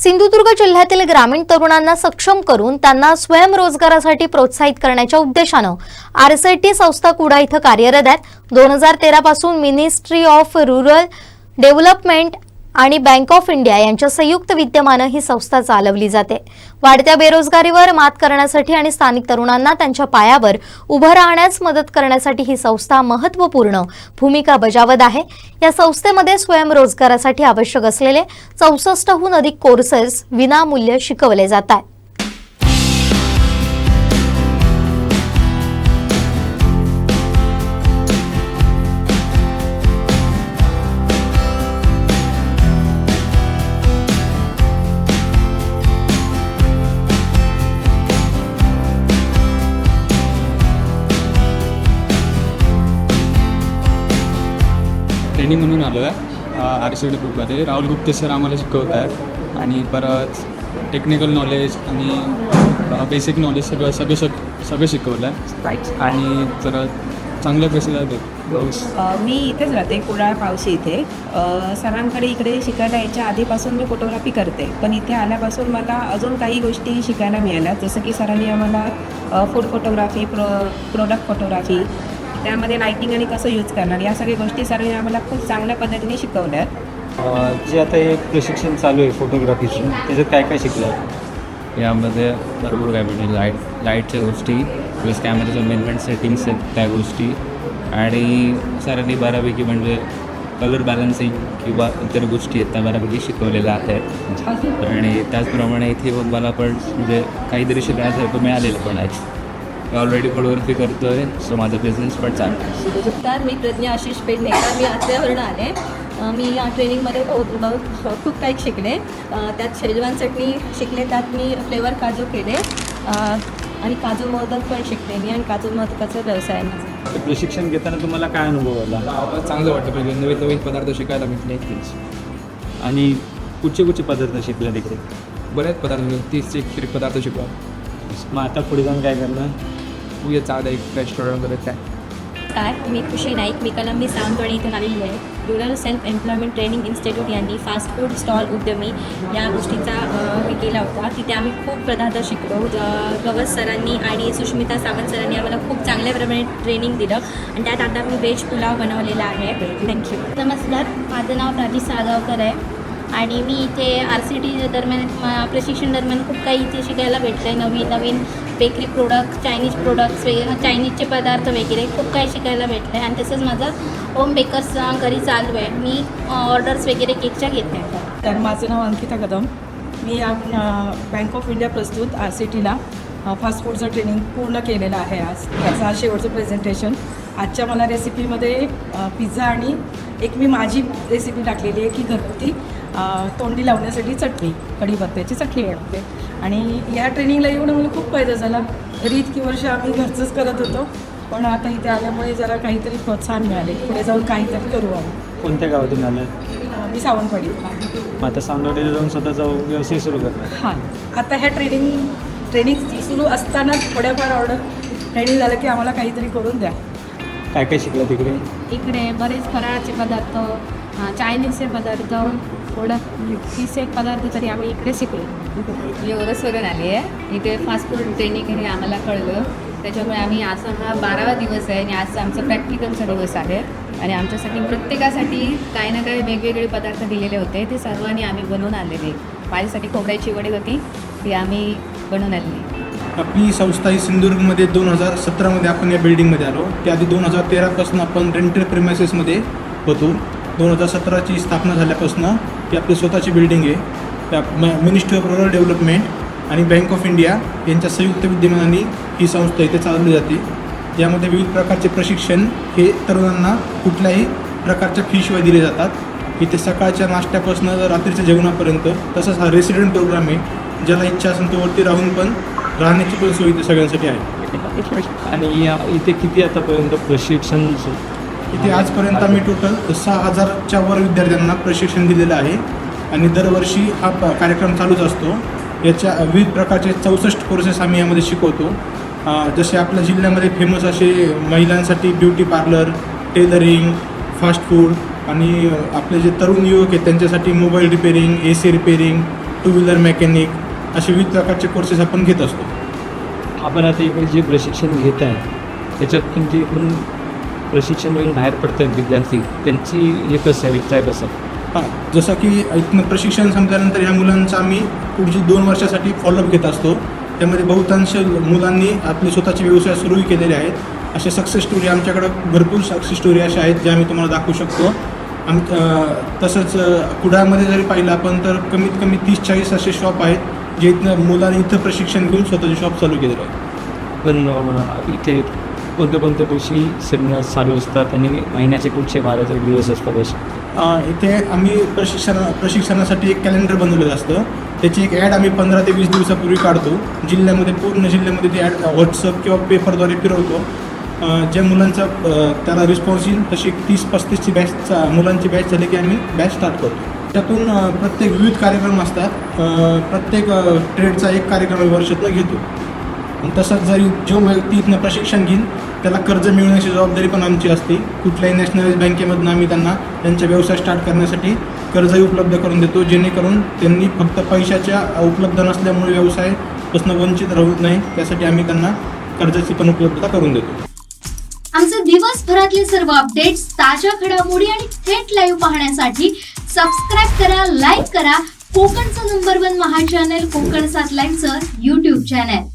सिंधुदुर्ग जिल्ह्यातील ग्रामीण तरुणांना सक्षम करून त्यांना स्वयंरोजगारासाठी प्रोत्साहित करण्याच्या उद्देशानं आरसेटी संस्था कुडा इथं कार्यरत आहेत दोन हजार तेरा पासून मिनिस्ट्री ऑफ रुरल डेव्हलपमेंट आणि बँक ऑफ इंडिया यांच्या संयुक्त विद्यमानं ही संस्था चालवली जाते. वाढत्या बेरोजगारीवर मात करण्यासाठी आणि स्थानिक तरुणांना त्यांच्या पायावर उभं राहण्यास मदत करण्यासाठी ही संस्था महत्त्वपूर्ण भूमिका बजावत आहे. या संस्थेमध्ये स्वयंरोजगारासाठी आवश्यक असलेले चौसष्टहून अधिक कोर्सेस विनामूल्य शिकवले जात आहेत. ट्रेनिंग म्हणून आलो आहे. आर सी डी ग्रुपमध्ये राहुल गुप्ते सर आम्हाला शिकवत आहेत. आणि परत टेक्निकल नॉलेज आणि बेसिक नॉलेज सगळं सगळं शिक सगळं शिकवलं आहे. आणि परत चांगल्या जातात अ, मी इथेच राहते कुडाळ पावशी इथे. सरांकडे इकडे शिकायला यायच्या आधीपासून मी फोटोग्राफी करते. पण इथे आल्यापासून मला अजून काही गोष्टी शिकायला मिळाल्या. जसं की सरांनी आम्हाला food photography pro product photography त्यामध्ये लाईटिंग आणि कसं यूज करणार या सगळ्या गोष्टी सरांनी आम्हाला खूप चांगल्या पद्धतीने शिकवल्या जे आता हे प्रशिक्षण चालू आहे फोटोग्राफीचं त्याच्यात काय काय शिकलं यामध्ये भरपूर काय भेटेल. लाइट लाईटच्या गोष्टी प्लस कॅमेऱ्याच्या मेन मेन सेटिंग्स आहेत त्या गोष्टी. आणि सरांनी बऱ्यापैकी म्हणजे कलर बॅलन्सिंग किंवा इतर गोष्टी आहेत त्या बऱ्यापैकी शिकवलेल्या आहेत. आणि त्याचप्रमाणे इथे मग मला पण म्हणजे काहीतरी शिकण्यासारखं मिळालेलं पण आहे. ऑलरेडी फोटोग्राफी करतो आहे सो माझा बिझनेस पण चालू आहे. नमस्कार मी प्रज्ञा आशिष पेडणेकर मी आत्यावरून आले मी या ट्रेनिंगमध्ये बहुत- बहुत- खूप काही शिकले. त्यात शेजवान चटणी शिकले त्यात मी फ्लेवर काजू केले. आणि काजू मोदक पण शिकले मी आणि काजू मोदकाचा व्यवसाय आहे माझा. प्रशिक्षण घेताना तुम्हाला काय अनुभव आला? चांगलं वाटतं पाहिजे नवीन नवीन पदार्थ शिकायला भेटले. तेच आणि कुठचे कुठचे पदार्थ शिकले तिकडे? बरेच पदार्थ. तीस एक तरी पदार्थ शिकवा मग आता पुढे जाऊन काय करणार? उद्या चांगलं एक रेस्टॉरंट वगैरे काय काय? मी खुशी नाईक मी कलंबी सावंतवाडी इथून आलेली आहे. Rural self employment training institute यांनी फास्ट फूड स्टॉल उद्यमी या गोष्टीचा हे केला होता. तिथे आम्ही खूप पदार्थ शिकलो. गवस सरांनी आणि सुष्मिता सावंत सरांनी आम्हाला खूप चांगल्या प्रमाणे ट्रेनिंग दिलं. आणि त्यात आता मी व्हेज पुलाव बनवलेला आहे. थँक्यू नमस्कार. माझं नाव प्राची साळगावकर आहे. आणि मी इथे आर सी टी दरम्यान प्रशिक्षण दरम्यान खूप काही इथे शिकायला भेटलं आहे नवीन नवीन बेकरी प्रोडक्ट चायनीज प्रोडक्ट्स वगैरे चायनीजचे पदार्थ वगैरे खूप काही शिकायला भेटलं आहे आणि तसंच माझं होम बेकर्स घरी चालू आहे. मी ऑर्डर्स वगैरे केकच्या घेते तर माझं नाव अंकिता कदम. मी या बँक ऑफ इंडिया प्रस्तुत आर सी टीला फास्ट फूडचं ट्रेनिंग पूर्ण केलेलं आहे आज. त्याचं हा शेवटचं प्रेझेंटेशन आजच्या मला रेसिपीमध्ये पिझ्झा आणि एक मी माझी रेसिपी टाकलेली आहे की घरगुती. तोंडी लावण्यासाठी चटणी कढीपत्त्याची चटणी बनवते आणि या ट्रेनिंगला येऊन मला खूप फायदा झाला. घरी इतकी वर्ष आम्ही घरचंच करत होतो. पण आता इथे आल्यामुळे जरा काहीतरी प्रोत्साहन मिळाले. पुढे जाऊन काहीतरी करू आम्ही. कोणत्या गावातून आलं मी सावंतवाडी. मग आता सावंतवाडीला जाऊन स्वतःचा व्यवसाय सुरू करणार. हां. आता ह्या ट्रेनिंग ट्रेनिंग सुरू असतानाच थोड्याफार ऑर्डर ट्रेनिंग झालं की आम्हाला काहीतरी करून द्या. काय काय शिकलं तिकडे? इकडे बरेच फराळाचे पदार्थ चायनीजचे पदार्थ एक पदार्थ तरी आम्ही इकडे शिकलो. ओरसवरून आली आहे. इथे फास्ट फूड ट्रेनिंग हे आम्हाला कळलं. त्याच्यामुळे आम्ही आज हा बारावा दिवस आहे आणि आज आमचा प्रॅक्टिकलचा दिवस आहे. आणि आमच्यासाठी प्रत्येकासाठी काही ना काही वेगवेगळे पदार्थ दिलेले होते. ते सर्वांनी आम्ही बनवून आलेले माझ्यासाठी खोबऱ्याची वडी होती. ती आम्ही बनवून आलेली आपली संस्था ही सिंधुदुर्गमध्ये दोन हजार सतरामध्ये आपण या बिल्डिंगमध्ये आलो. त्याआधी दोन हजार तेरापासून आपण रेंटल प्रिमायसेसमध्ये होतो. दोन हजार सतराची स्थापना झाल्यापासून ही आपली स्वतःची बिल्डिंग आहे. त्या मिनिस्ट्री ऑफ रुरल डेव्हलपमेंट आणि बँक ऑफ इंडिया यांच्या संयुक्त विद्यमानाने ही संस्था इथे चालवली जाते. यामध्ये विविध प्रकारचे प्रशिक्षण हे तरुणांना कुठल्याही प्रकारच्या फीशिवाय दिले जातात. इथे सकाळच्या नाश्त्यापासून रात्रीच्या जेवणापर्यंत तसंच हा रेसिडेंट प्रोग्राम आहे. ज्याला इच्छा असेल तो वरती राहून पण राहण्याची पण सोय इथे सगळ्यांसाठी आहे. आणि या इथे किती आतापर्यंत प्रशिक्षण इथे आजपर्यंत आम्ही टोटल सहा हजारच्या वर विद्यार्थ्यांना प्रशिक्षण दिलेलं आहे. आणि दरवर्षी हा प- कार्यक्रम चालूच असतो. याच्या विविध प्रकारचे चौसष्ट कोर्सेस आम्ही यामध्ये शिकवतो. जसे आपल्या जिल्ह्यामध्ये फेमस असे महिलांसाठी beauty parlour tailoring fast food आणि आपले जे तरुण युवक आहेत त्यांच्यासाठी mobile repairing A C repairing two wheeler mechanic असे विविध प्रकारचे कोर्सेस आपण घेत असतो. आपण आता इकडे जे प्रशिक्षण घेत आहे त्याच्यात तुमचे एकूण प्रशिक्षण घेऊन बाहेर पडतात विद्यार्थी. त्यांची हे कसं आहे कसं हां जसं की इथनं प्रशिक्षण संपल्यानंतर ह्या मुलांचं आम्ही पुढची दोन वर्षासाठी फॉलोअप घेत असतो. त्यामध्ये बहुतांश मुलांनी आपले स्वतःचे व्यवसाय सुरूही केलेले आहेत. असे सक्सेस स्टोरी आमच्याकडं भरपूर सक्सेस स्टोरी अशा आहेत ज्या आम्ही तुम्हाला दाखवू शकतो. आम तसंच कुडाळमध्ये जरी पाहिलं आपण तर कमीत कमी तीस चाळीस असे शॉप आहेत जे इथनं मुलांनी इथं प्रशिक्षण घेऊन स्वतःचे शॉप चालू केलेले आहेत. पण इथे कोणते कोणते दिवशी सेमिनार चालू असतात आणि महिन्याचे कुठचे बारा तरी दिवस असतात असे. इथे आम्ही प्रशिक्षण प्रशिक्षणासाठी एक कॅलेंडर बनवलेलं असतं. त्याची एक ॲड आम्ही पंधरा ते वीस दिवसापूर्वी काढतो. जिल्ह्यामध्ये पूर्ण जिल्ह्यामध्ये ती ॲड व्हॉट्सअप किंवा पेपरद्वारे फिरवतो. ज्या मुलांचा त्याला रिस्पॉन्स येईल तशी एक तीस पस्तीसची बॅचचा मुलांची बॅच झाली की आम्ही बॅच स्टार्ट करतो. त्यातून प्रत्येक विविध कार्यक्रम असतात. प्रत्येक ट्रेडचा एक कार्यक्रम वर्षातनं घेतो. आणि तसंच जरी जो व्यक्ती इथनं प्रशिक्षण घेईल त्याला कर्ज मिळवण्याची जबाबदारी पण आमची असते. कुठल्याही नॅशनलाइज बँकेमधून आम्ही त्यांना त्यांचा व्यवसाय स्टार्ट करण्यासाठी कर्जही उपलब्ध करून देतो. जेणेकरून त्यांनी फक्त पैशाच्या उपलब्ध नसल्यामुळे व्यवसायापासून वंचित राहू नये. त्यासाठी आम्ही त्यांना कर्जाची पण उपलब्धता करून देतो. आमचे दिवसभरातले सर्व अपडेट्स ताज्या घडामोडी आणि थेट लाईव्ह पाहण्यासाठी सबस्क्राईब करा लाईक करा. कोकणचं नंबर वन महा चॅनल कोकण सात लाईनचं युट्यूब चॅनल